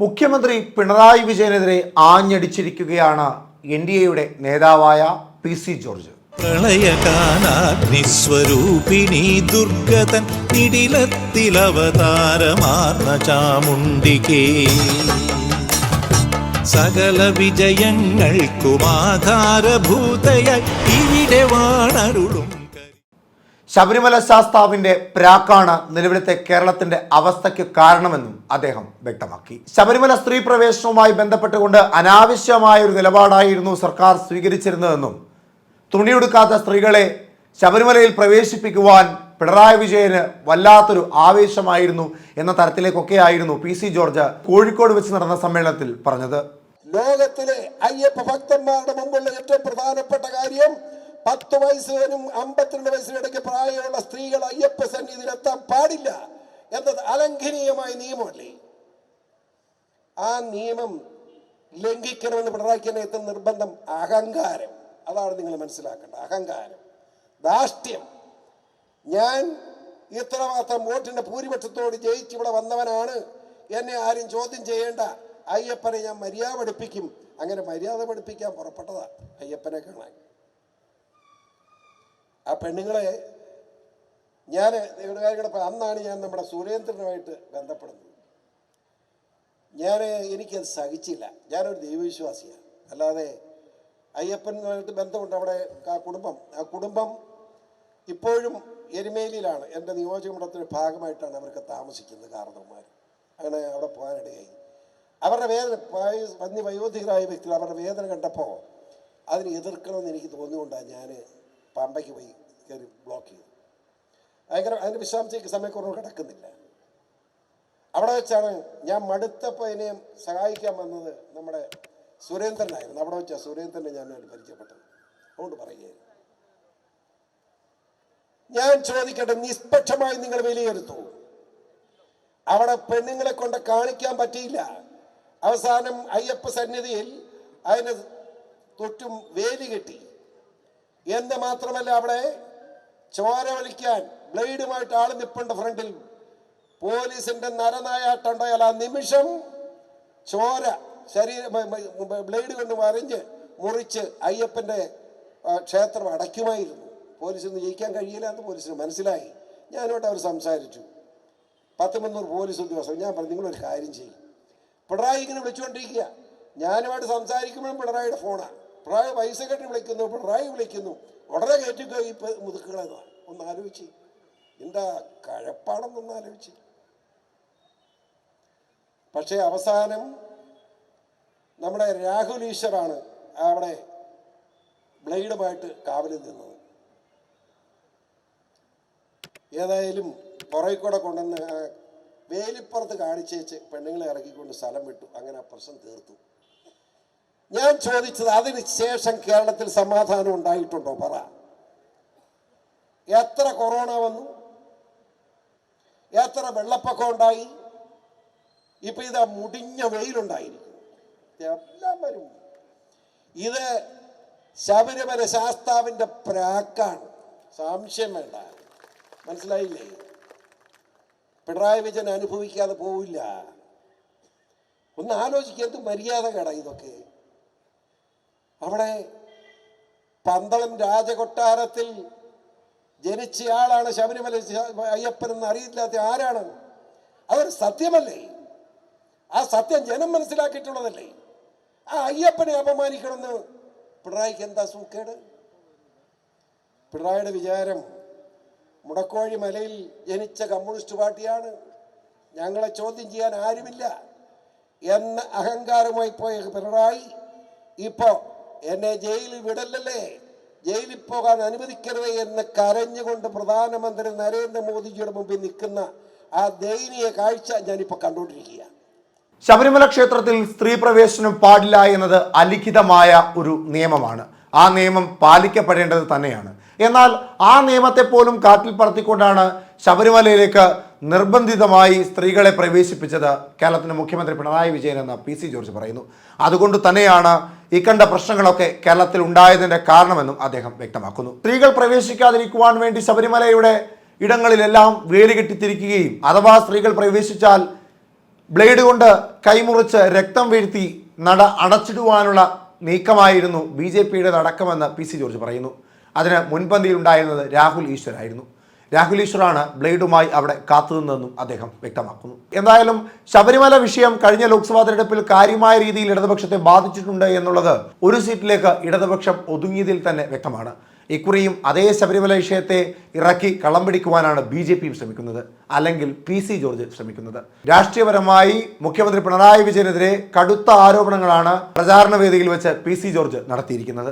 മുഖ്യമന്ത്രി പിണറായി വിജയനെതിരെ ആഞ്ഞടിച്ചിരിക്കുകയാണ് എൻ ഡി എയുടെ നേതാവായ പി സി ജോർജ്. പ്രളയകാലാഗ്നിസ്വരൂപിണി ദുർഗതൻ നിടിലത്തിലവതാരമാർന്ന സകല വിജയങ്ങൾക്കും ആധാരഭൂതയായി ഇവിടെ വാണരുളും ശബരിമല ശാസ്താവിന്റെ പ്രാക്കാണ് നിലവിലത്തെ കേരളത്തിന്റെ അവസ്ഥയ്ക്ക് കാരണമെന്നും അദ്ദേഹം വ്യക്തമാക്കി. ശബരിമല സ്ത്രീ പ്രവേശനവുമായി ബന്ധപ്പെട്ടുകൊണ്ട് അനാവശ്യമായ ഒരു നിലപാടായിരുന്നു സർക്കാർ സ്വീകരിച്ചിരുന്നതെന്നും തുണിയെടുക്കാത്ത സ്ത്രീകളെ ശബരിമലയിൽ പ്രവേശിപ്പിക്കുവാൻ പിണറായി വിജയന് വല്ലാത്തൊരു ആവേശമായിരുന്നു എന്ന തരത്തിലേക്കൊക്കെയായിരുന്നു പി സി ജോർജ് കോഴിക്കോട് വെച്ച് നടന്ന സമ്മേളനത്തിൽ പറഞ്ഞത്. ലോകത്തിലെ അയ്യപ്പ ഭക്തന്മാരുടെ മുമ്പുള്ള ഏറ്റവും പ്രധാനപ്പെട്ട കാര്യം പത്ത് വയസ്സുകാരും അമ്പത്തിരണ്ട് വയസ്സിനും ഇടയ്ക്ക് പ്രായമുള്ള സ്ത്രീകൾ അയ്യപ്പ സന്നിധിയിൽ എത്താൻ പാടില്ല എന്നത് അലംഘനീയമായ നിയമമല്ലേ? ആ നിയമം ലംഘിക്കണമെന്ന് പിണറായിക്ക് തന്നെ എത്തുന്ന നിർബന്ധം അഹങ്കാരം. അതാണ് നിങ്ങൾ മനസ്സിലാക്കേണ്ടത്. അഹങ്കാരം. ധാഷ്ട്യം ഞാൻ ഇത്രമാത്രം വോട്ടിന്റെ ഭൂരിപക്ഷത്തോട് ജയിച്ച് ഇവിടെ വന്നവനാണ്. എന്നെ ആരും ചോദ്യം ചെയ്യേണ്ട. അയ്യപ്പനെ ഞാൻ മര്യാദ പഠിപ്പിക്കും. അങ്ങനെ മര്യാദ പഠിപ്പിക്കാൻ പുറപ്പെട്ടതാണ് അയ്യപ്പനെ കാണാൻ. ആ പെണ്ണുങ്ങളെ ഞാൻ ഇവിടെ കാര്യങ്ങൾ പറയാം. അന്നാണ് ഞാൻ നമ്മുടെ സുരേന്ദ്രനുമായിട്ട് ബന്ധപ്പെടുന്നത്. ഞാൻ എനിക്കത് സഹിച്ചില്ല. ഞാനൊരു ദൈവവിശ്വാസിയാണ്. അല്ലാതെ അയ്യപ്പനുമായിട്ട് ബന്ധമുണ്ട് അവിടെ ആ കുടുംബം. ആ കുടുംബം ഇപ്പോഴും എരുമേലിയിലാണ്. എന്റെ നിയോജക മണ്ഡലത്തിന്റെ ഭാഗമായിട്ടാണ് അവർക്ക് താമസിക്കുന്നത് കാരണവന്മാർ അങ്ങനെ അവിടെ പോകാനിടയായി. അവരുടെ വേദന വന്യ വയോധികരായ വ്യക്തികൾ അവരുടെ വേദന കണ്ടപ്പോൾ അതിനെ എതിർക്കണമെന്ന് എനിക്ക് തോന്നിയുകൊണ്ടാണ് ഞാൻ പമ്പയ്ക്ക് പോയി കയറി ബ്ലോക്ക് ചെയ്തു. ഭയങ്കര അതിന്റെ വിശ്രാമത്തേക്ക് സമയക്കുറവ് കിടക്കുന്നില്ല. അവിടെ വെച്ചാണ് ഞാൻ മടുത്തപ്പോൾ ഇതിനെ സഹായിക്കാൻ വന്നത് നമ്മുടെ സുരേന്ദ്രനായിരുന്നു. അവിടെ വെച്ചാൽ സുരേന്ദ്രനെ ഞാൻ പരിചയപ്പെട്ടത്. അതുകൊണ്ട് പറയുകയായിരുന്നു. ഞാൻ ചോദിക്കട്ടെ നിഷ്പക്ഷമായി നിങ്ങൾ വിലയിരുത്തൂ. അവിടെ പെണ്ണുങ്ങളെ കൊണ്ട് കാണിക്കാൻ പറ്റിയില്ല. അവസാനം അയ്യപ്പ സന്നിധിയിൽ അതിന് തൊറ്റും വേലി കെട്ടി. എന്ന് മാത്രമല്ല അവിടെ ചോര വലിക്കാൻ ബ്ലേഡുമായിട്ട് ആൾ നിപ്പുണ്ട് ഫ്രണ്ടിൽ. പോലീസിന്റെ നരനായാട്ടുണ്ടായാൽ ആ നിമിഷം ചോര ശരീര ബ്ലേഡ് കൊണ്ട് വരഞ്ഞ് മുറിച്ച് അയ്യപ്പന്റെ ക്ഷേത്രം അടയ്ക്കുമായിരുന്നു. പോലീസിന് ജയിക്കാൻ കഴിയില്ല എന്ന് പോലീസിന് മനസ്സിലായി. ഞാനോട്ട് അവർ സംസാരിച്ചു. പത്ത് മുന്നൂറ് പോലീസ് ഉദ്യോഗസ്ഥർ. ഞാൻ പറഞ്ഞു നിങ്ങളൊരു കാര്യം ചെയ്യും. പിണറായി ഇങ്ങനെ വിളിച്ചുകൊണ്ടിരിക്കുക. ഞാനുമായിട്ട് സംസാരിക്കുമ്പോഴും പിണറായിയുടെ ഫോണാണ് പിണറായി പൈസ കെട്ടി വിളിക്കുന്നു പിണറായി വിളിക്കുന്നു. ഉടനെ കയറ്റിക്കോ ഈ പ- മുതുക്കുകളെ ഒന്ന് ആലോചിച്ച്. എന്താ കഴപ്പാണെന്നൊന്ന് ആലോചിച്ച്. പക്ഷേ അവസാനം നമ്മുടെ രാഹുൽ ഈശ്വറാണ് അവിടെ ബ്ലേഡുമായിട്ട് കാവലിൽ നിന്നത്. ഏതായാലും പുറകെ കൂടെ കൊണ്ടുവന്ന് വേലിപ്പുറത്ത് കാണിച്ചേച്ച് പെണ്ണുങ്ങളെ ഇറക്കിക്കൊണ്ട് സ്ഥലം വിട്ടു. അങ്ങനെ ആ പ്രശ്നം തീർത്തു. ഞാൻ ചോദിച്ചത് അതിന് ശേഷം കേരളത്തിൽ സമാധാനം ഉണ്ടായിട്ടുണ്ടോ പറ. എത്ര കൊറോണ വന്നു? എത്ര വെള്ളപ്പൊക്കം ഉണ്ടായി? ഇപ്പൊ ഇത് മുടിഞ്ഞ വെയിലുണ്ടായിരിക്കും എല്ലാം വരും. ഇത് ശബരിമല ശാസ്താവിന്റെ പ്രാക്കാണ്. സംശയം വേണ്ട. മനസ്സിലായില്ലേ? പിണറായി വിജയൻ അനുഭവിക്കാതെ പോവില്ല. ഒന്ന് ആലോചിക്കുക എന്ത് മര്യാദകേടാ ഇതൊക്കെ? അവിടെ പന്തളം രാജകൊട്ടാരത്തിൽ ജനിച്ചയാളാണ് ശബരിമല അയ്യപ്പൻ എന്ന് അറിയില്ലാത്ത ആരാണ് അതൊരു സത്യമല്ലേ? ആ സത്യം ജനം മനസ്സിലാക്കിയിട്ടുള്ളതല്ലേ? ആ അയ്യപ്പനെ അപമാനിക്കണമെന്ന് പിണറായിക്ക് എന്താ സൂക്കേട്? പിണറായിയുടെ വിചാരം മുടക്കോഴി മലയിൽ ജനിച്ച കമ്മ്യൂണിസ്റ്റ് പാർട്ടിയാണ്. ഞങ്ങളെ ചോദ്യം ചെയ്യാൻ ആരുമില്ല. എന്ന അഹങ്കാരമായി പോയ പിണറായി ഇപ്പോ എന്നെ ജയിലിൽ വിടല്ലേ ജയിലിൽ പോകാൻ അനുവദിക്കരുത് എന്ന് കരഞ്ഞുകൊണ്ട് പ്രധാനമന്ത്രി നരേന്ദ്രമോദിജിയുടെ മുമ്പിൽ നിൽക്കുന്ന ആ ദയനീയ കാഴ്ച ഞാനിപ്പോൾ കണ്ടുകൊണ്ടിരിക്കുകയാണ്. ശബരിമല ക്ഷേത്രത്തിൽ സ്ത്രീ പ്രവേശനം പാടില്ല എന്നത് അലിഖിതമായ ഒരു നിയമമാണ്. ആ നിയമം പാലിക്കപ്പെടേണ്ടത് തന്നെയാണ്. എന്നാൽ ആ നിയമത്തെ പോലും കാറ്റിൽ പറത്തിക്കൊണ്ടാണ് ശബരിമലയിലേക്ക് നിർബന്ധിതമായി സ്ത്രീകളെ പ്രവേശിപ്പിച്ചത് കേരളത്തിന്റെ മുഖ്യമന്ത്രി പിണറായി വിജയൻ എന്ന പി സി ജോർജ് പറയുന്നു. അതുകൊണ്ട് തന്നെയാണ് ഈ കണ്ട പ്രശ്നങ്ങളൊക്കെ കേരളത്തിൽ ഉണ്ടായതിന്റെ കാരണമെന്നും അദ്ദേഹം വ്യക്തമാക്കുന്നു. സ്ത്രീകൾ പ്രവേശിക്കാതിരിക്കുവാൻ വേണ്ടി ശബരിമലയുടെ ഇടങ്ങളിലെല്ലാം വേലി കെട്ടിത്തിരിക്കുകയും അഥവാ സ്ത്രീകൾ പ്രവേശിച്ചാൽ ബ്ലേഡ് കൊണ്ട് കൈമുറിച്ച് രക്തം വീഴ്ത്തി നട അടച്ചിടുവാനുള്ള നീക്കമായിരുന്നു ബി ജെ പിയുടെ നടക്കമെന്ന് പി സി ജോർജ് പറയുന്നു. അതിന് മുൻപന്തിയിലുണ്ടായിരുന്നത് രാഹുൽ ഈശ്വരായിരുന്നു. രാഹുൽ ഈശ്വറാണ് ബ്ലേഡുമായി അവിടെ കാത്തുനിന്നെന്നും അദ്ദേഹം വ്യക്തമാക്കുന്നു. എന്തായാലും ശബരിമല വിഷയം കഴിഞ്ഞ ലോക്സഭാ തെരഞ്ഞെടുപ്പിൽ കാര്യമായ രീതിയിൽ ഇടതുപക്ഷത്തെ ബാധിച്ചിട്ടുണ്ട് എന്നുള്ളത് ഒരു സീറ്റിലേക്ക് ഇടതുപക്ഷം ഒതുങ്ങിയതിൽ തന്നെ വ്യക്തമാണ്. ഇക്കുറിയും അതേ ശബരിമല വിഷയത്തെ ഇറക്കി കളം പിടിക്കുവാനാണ് ബി ജെ പിയും ശ്രമിക്കുന്നത് അല്ലെങ്കിൽ പി സി ജോർജ് ശ്രമിക്കുന്നത്. രാഷ്ട്രീയപരമായി മുഖ്യമന്ത്രി പിണറായി വിജയനെതിരെ കടുത്ത ആരോപണങ്ങളാണ് പ്രചാരണ വേദിയിൽ വെച്ച് പി സി ജോർജ് നടത്തിയിരിക്കുന്നത്.